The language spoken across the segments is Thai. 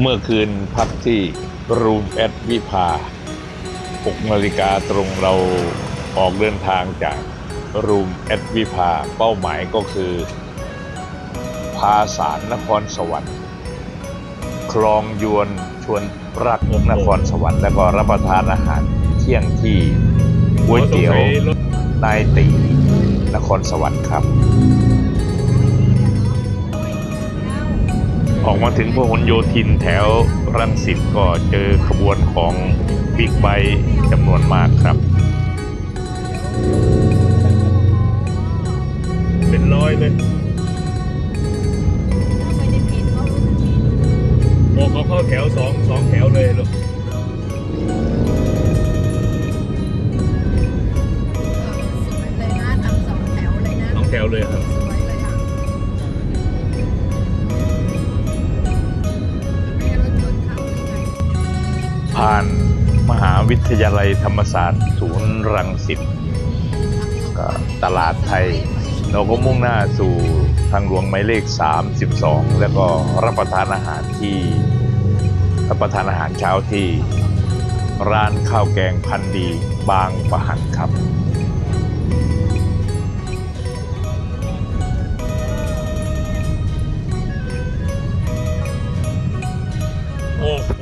เมื่อคืนพักที่รูมแอดวิภา6นาฬิกาตรงเราออกเดินทางจากรูมแอดวิภาเป้าหมายก็คือ พาสารนครสวรรค์ คลองยวนชวนรักนครสวรรค์แล้วก็รับประทานอาหารเที่ยงที่ก๋วยเตี๋ยวนายตีนครสวรรค์ครับ ออกมาถึงพหลโยธินแถวรังสิตก็เจอขบวนของบิ๊กไบค์จำนวนมากครับ เป็นร้อยเลยโอ้เขาเข้าแถวสองสองแถวเลยลูกเลยนะทำสองแถวเลยนะสองแถวเลยครับ ผ่านมหาวิทยาลัยธรรมศาสตร์ศูนย์รังสิตก็ตลาดไทย เราก็มุ่งหน้าสู่ทางหลวงหมายเลข 32 แล้วก็รับประทานอาหารที่รับประทานอาหารเช้าที่ร้านข้าวแกงพันธ์ดีบางประหันครับโอ้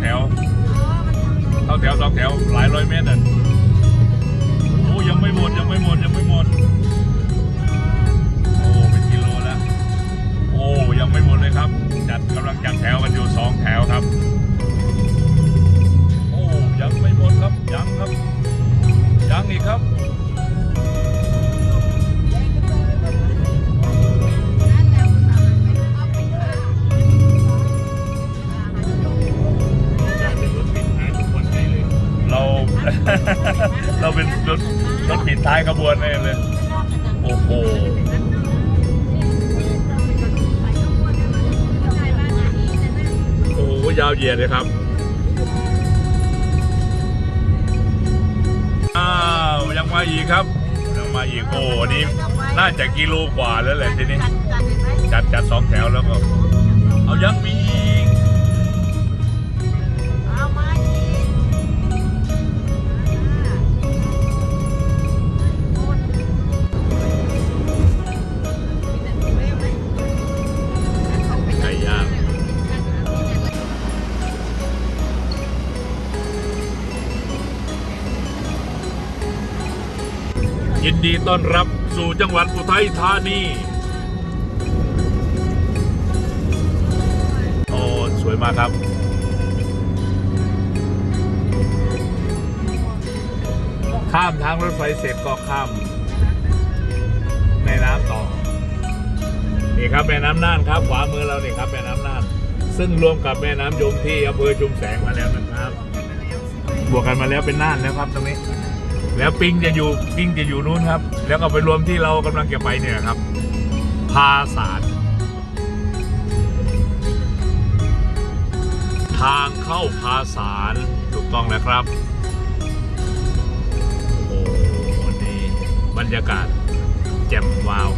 แถวสองแถว เข้าแถวสองแถวหลายร้อยเมตรอะโอ้ยังไม่หมดยังไม่หมดยังไม่หมด โอ้เป็นกิโลแล้ว โอ้ยังไม่หมดเลยครับ จัดกำลังจัดแถวกันอยู่สองแถวครับ โอ้ยังไม่หมดครับยังครับยังอีกครับ รถปิดท้ายขบวนเองเลย โอ้โหโอ้โหยาวเหยียดเลยครับอ้าวยังมาอีกครับยังมาอีกโอ้โหนี่น่าจะกิโลกว่าแล้วแหละทีนี้จัดจัดสองแถวแล้วก็ เอายังมีอีก ต้อนรับสู่จังหวัดอุทัยธานี โอ้ สวยมากครับข้ามทางรถไฟเสร็จก็ข้ามแม่น้ำต่อ นี่ครับแม่น้ำน่านครับ ขวามือเราเนี่ครับแม่น้ำน่าน ซึ่งรวมกับแม่น้ำยมที่อำเภอชุมแสงมาแล้วนะครับ บวกกันมาแล้วเป็นน่านแล้วครับตรงนี้ แล้วปิ้งจะอยู่ปิ้งจะอยู่นู้นครับ แล้วก็ไปรวมที่เรากำลังจะไปเนี่ยครับ พาสารทางเข้าพาสารถูกต้องนะครับ โอ้โหนี่บรรยากาศแจ่มวาว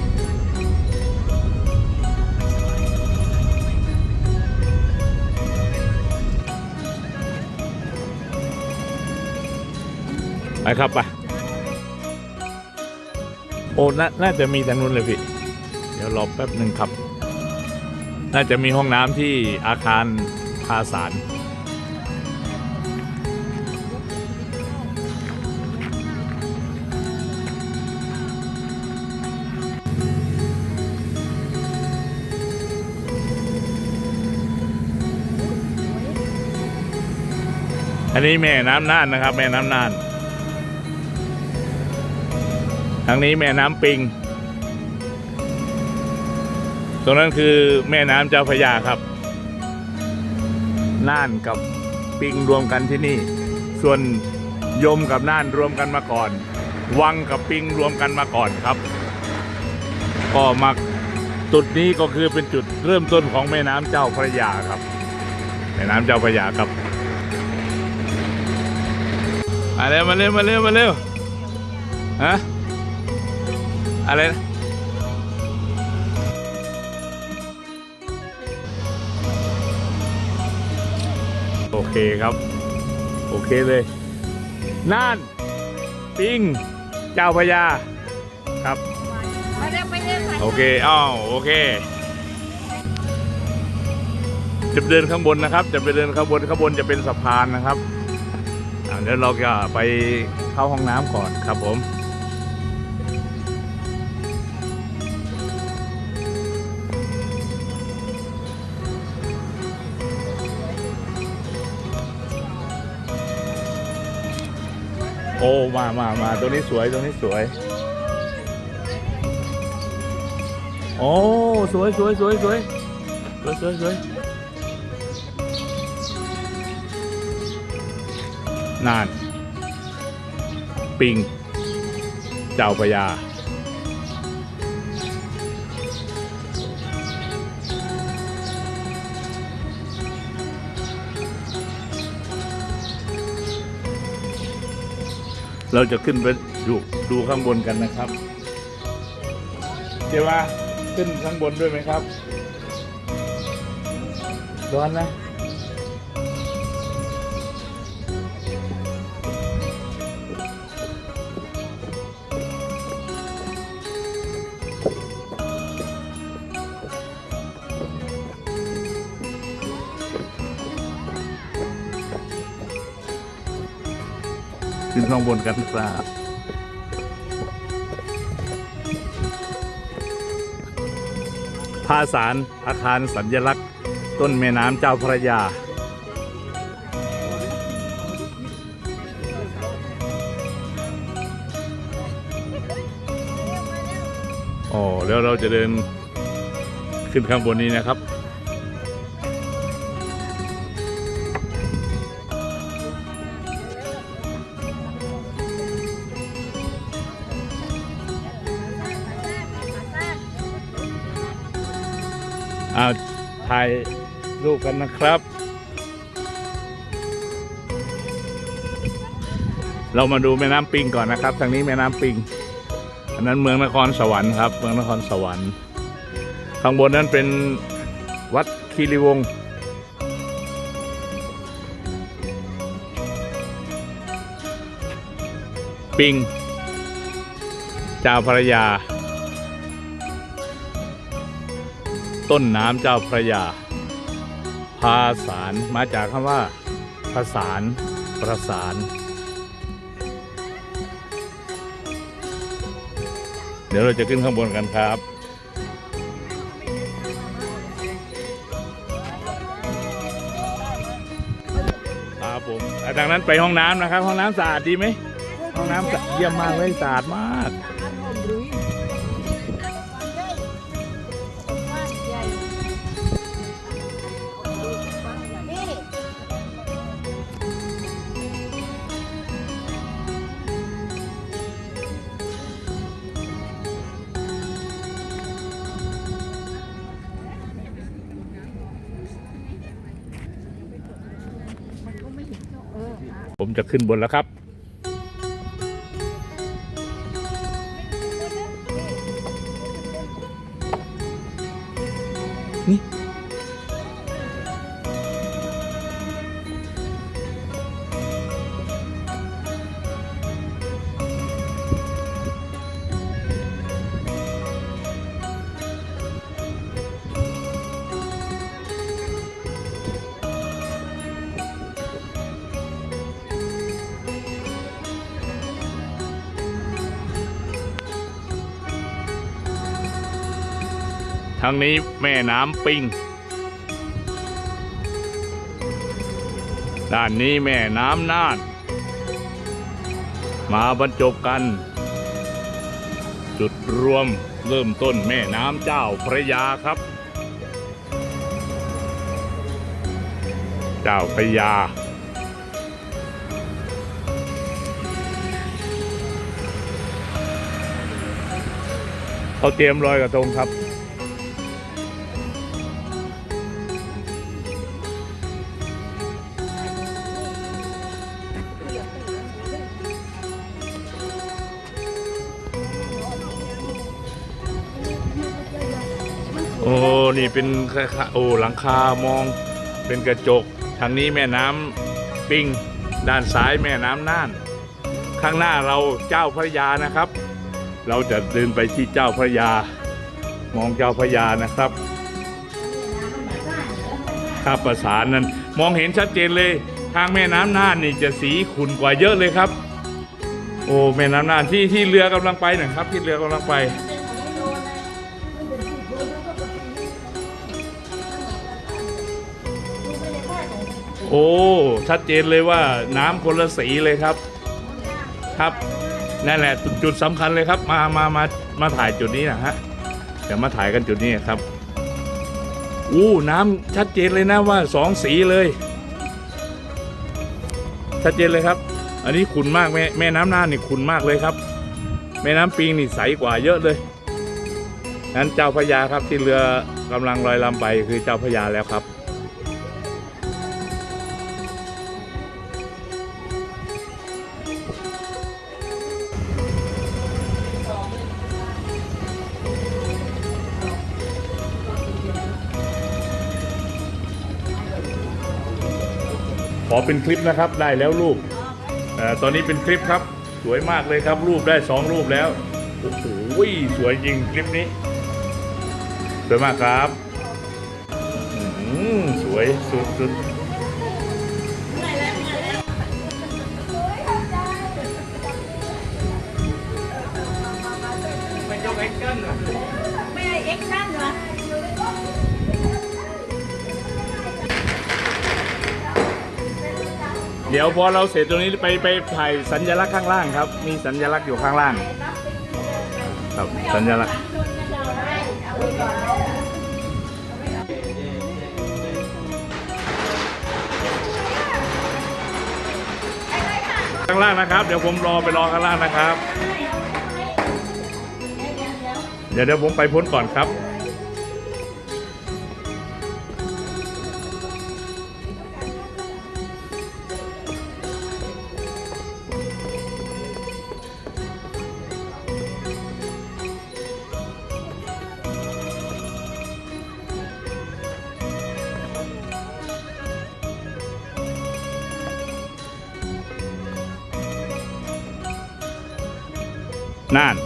ไปครับไปโอ้นน่าจะมีทางนู้นเลยพี่ เดี๋ยวรอแป๊บหนึ่งครับ น่าจะมีห้องน้ำที่อาคารพาสารอันนี้แม่น้ำน่านนะครับ แม่น้ำน่าน ทางนี้แม่น้ำปิง ตรงนั้นคือแม่น้ำเจ้าพระยาครับ น่านกับปิงรวมกันที่นี่ ส่วนยมกับน่านรวมกันมาก่อน วังกับปิงรวมกันมาก่อนครับ ก็มาจุดนี้ก็คือเป็นจุดเริ่มต้นของแม่น้ำเจ้าพระยาครับ แม่น้ำเจ้าพระยาครับมาเร็วมาเร็วมาเร็วมาเร็วฮะ อะไรนะโอเคครับ โอเคเลยน่านปิงเจ้าพระยาครับ ไม่ได้ไม่ได้ใส่โอเคอ้าวโอเค จะไปเดินข้างบนนะครับ จะไปเดินข้างบนข้างบนจะเป็นสะพานนะครับอ่าเดี๋ยวเราจะไปเข้าห้องน้ำก่อนครับผม โอ้ มามามาตัวนี้สวย ตัวนี้สวย โอ้ สวยสวยสวยสวยสวยสวยสวยนาน ปิง เจ้าพยา เราจะขึ้นไปดูดูข้างบนกันนะครับ เจว่าขึ้นข้างบนด้วยไหมครับ ร้อนนะ นข้างบนกันครับภาสารอาคารสัญลักษณ์ ต้นแม่น้ำเจ้าพระยา อ๋อ แล้วเราจะเดินขึ้นข้างบนนี้นะครับายรูปกันนะครับ เรามาดูแม่น้ำปิงก่อนนะครับ ทางนี้แม่น้ำปิง อันนั้นเมืองนครสวรรค์ครับ เมืองนครสวรรค์ ข้างบนนั้นเป็นวัดคีรีวงศ์ปิงเจ้าพระยา ต้นน้ำเจ้าพระยา ภาสารมาจากคำว่าผสานประสาน เดี๋ยวเราจะขึ้นข้างบนกันครับครับผมดังนั้นไปห้องน้ำนะครับ ห้องน้ำสะอาดดีไหมห้องน้ำสะเยี่ยมมากเลยสะอาดมาก ผมจะขึ้นบนแล้วครับ ทางนี้แม่น้ำปิง ด้านนี้แม่น้ำน่าน มาบรรจบกัน จุดรวมเริ่มต้นแม่น้ำเจ้าพระยาครับ เจ้าพระยาเขาเตรียมลอยกระทงครับ นี่เป็นโอ้หลังคามองเป็นกระจก ทางนี้แม่น้ำปิงด้านซ้ายแม่น้ำน่าน ข้างหน้าเราเจ้าพระยานะครับ เราจะเดินไปที่เจ้าพระยา มองเจ้าพระยานะครับข้าประสานนั้นมองเห็นชัดเจนเลย ทางแม่น้ำน่านนี่จะสีขุ่นกว่าเยอะเลยครับ โอ้แม่น้ำน่านที่ที่เรือกำลังไปนะครับ ที่เรือกำลังไป โอ้ ชัดเจนเลยว่าน้ำคนละสีเลยครับ ครับนั่นแหละจุดสำคัญเลยครับ มามามามาถ่ายจุดนี้นะฮะเดี๋ยวมาถ่ายกันจุดนี้ครับอู้น้ำชัดเจนเลยนะว่าสองสีเลย ชัดเจนเลยครับ อันนี้ขุ่นมากแม่แม่น้ำน่านนี่ขุ่นมากเลยครับ แม่น้ำปิงนี่ใสกว่าเยอะเลยนั้นเจ้าพระยาครับที่เรือกำลังลอยลำไปคือเจ้าพระยาแล้วครับ อเป็นคลิปนะครับได้แล้วรูปอตอนนี้เป็นคลิปครับสวยมากเลยครับรูปได้สองรูปแล้วโอ้โหสวยจริงคลิปนี้สวยมากครับอื้อหือสวยสุดๆ เดี๋ยวพอเราเสร็จตรงนี้ไปไปถ่ายสัญลักษณ์ข้างล่างครับ มีสัญลักษณ์อยู่ข้างล่าง ครับสัญลักษณ์ข้างล่างนะครับ เดี๋ยวผมรอไปรอข้างล่างนะครับ เดี๋ยวเดี๋ยวผมไปพ้นก่อนครับ น่าน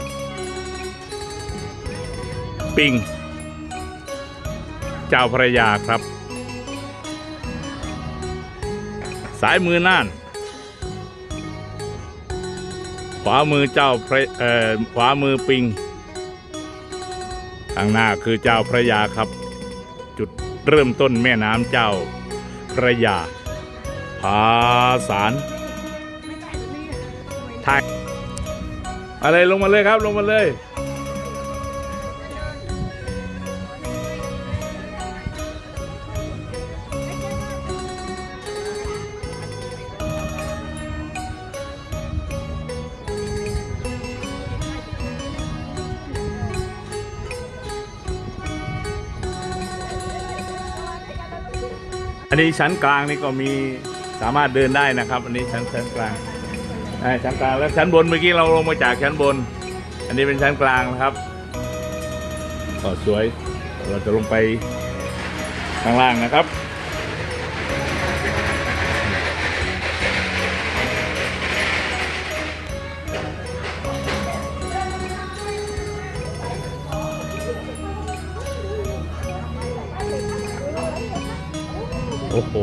ปิง เจ้าพระยาครับ สายมือน่าน ขวามือเจ้าพระเอ่อขวามือปิงข้างหน้าคือเจ้าพระยาครับ จุดเริ่มต้นแม่น้ำเจ้าพระยา ภาสารไทย อะไรลงมาเลยครับลงมาเลย อันนี้ชั้นกลางนี่ก็มีสามารถเดินได้นะครับ อันนี้ชั้นชั้นกลาง ชั้นกลางแล้วชั้นบนเมื่อกี้เราลงมาจากชั้นบน อันนี้เป็นชั้นกลางนะครับก็สวย เราจะลงไปข้างล่างนะครับโอ้โห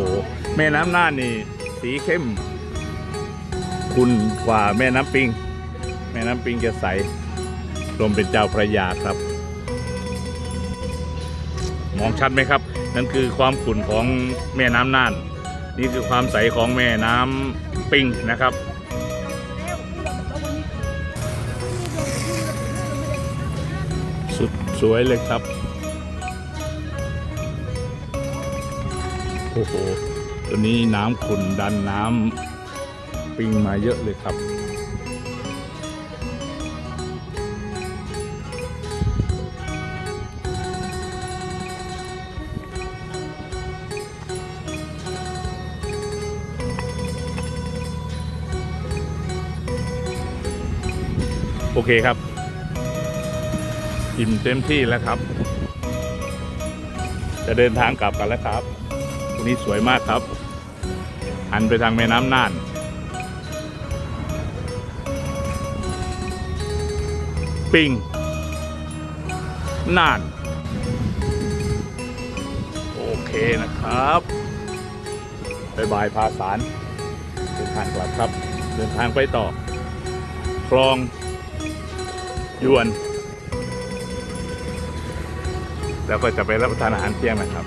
แม่น้ำน่านนี่ สีเข้ม คุณกว่าแม่น้ำปิง แม่น้ำปิงจะใสรวมเป็นเจ้าพระยาครับ มองชัดไหมครับ นั่นคือความขุ่นของแม่น้ำน่าน นี่คือความใสของแม่น้ำปิงนะครับสุดสวยเลยครับ โอ้โห ตัวนี้น้ำขุ่นดันน้ำ ปิงมาเยอะเลยครับ โอเคครับ อิ่มเต็มที่แล้วครับ จะเดินทางกลับกันแล้วครับตรงนี้สวยมากครับหันไปทางแม่น้ำน่าน ปิง น่าน โอเคนะครับบายบายพาสารเดินทางกลับครับ เดินทางไปต่อ คลองยวน แล้วก็จะไปรับประทานอาหารเที่ยงนะครับ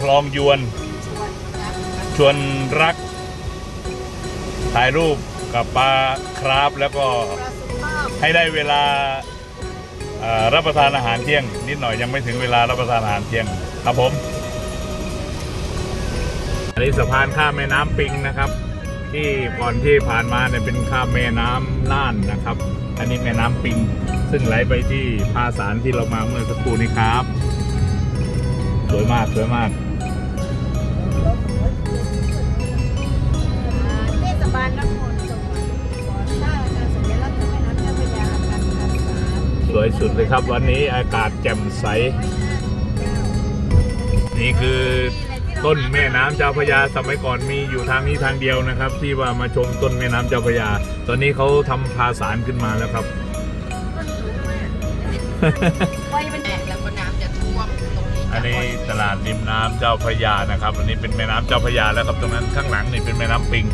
คลองยวนชวนรักชวนรัก ถ่ายรูปกับปลาคราฟแล้วก็ปลาสุภาพให้ได้เวลาเอ่อรับประทานอาหารเที่ยง นิดหน่อยยังไม่ถึงเวลารับประทานอาหารเที่ยงครับผม อันนี้สะพานข้ามแม่น้ำปิงนะครับ ที่ก่อนที่ผ่านมาเนี่ยเป็นข้ามแม่น้ำน่านนะครับ อันนี้แม่น้ำปิง ซึ่งไหลไปที่ภาสารที่เรามาเมื่อสักครู่นี้ครับ สวยมาก สวยมาก เทศบาลนครสวรรค์ก่อสร้างการสัญลักษณ์แม่น้ำเจ้าพระยาการทาสาสวยสุดเลยครับ วันนี้อากาศแจ่มใส นี่คือต้นแม่น้ำเจ้าพระยาสมัยก่อนมีอยู่ทางนี้ทางเดียวนะครับ ที่ว่ามาชมต้นแม่น้ำเจ้าพระยา ตอนนี้เขาทำพาสารขึ้นมาแล้วครับ ต้นสูงมาก อันนี้ตลาดริมน้ำเจ้าพระยานะครับ อันนี้เป็นแม่น้ำเจ้าพระยาแล้วครับตรงนั้นข้างหลังนี่เป็นแม่น้ำปิง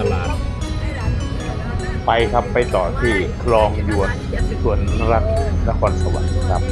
ตลาด ไปครับไปต่อที่คลองยวนสวนรักนครสวรรค์ครับ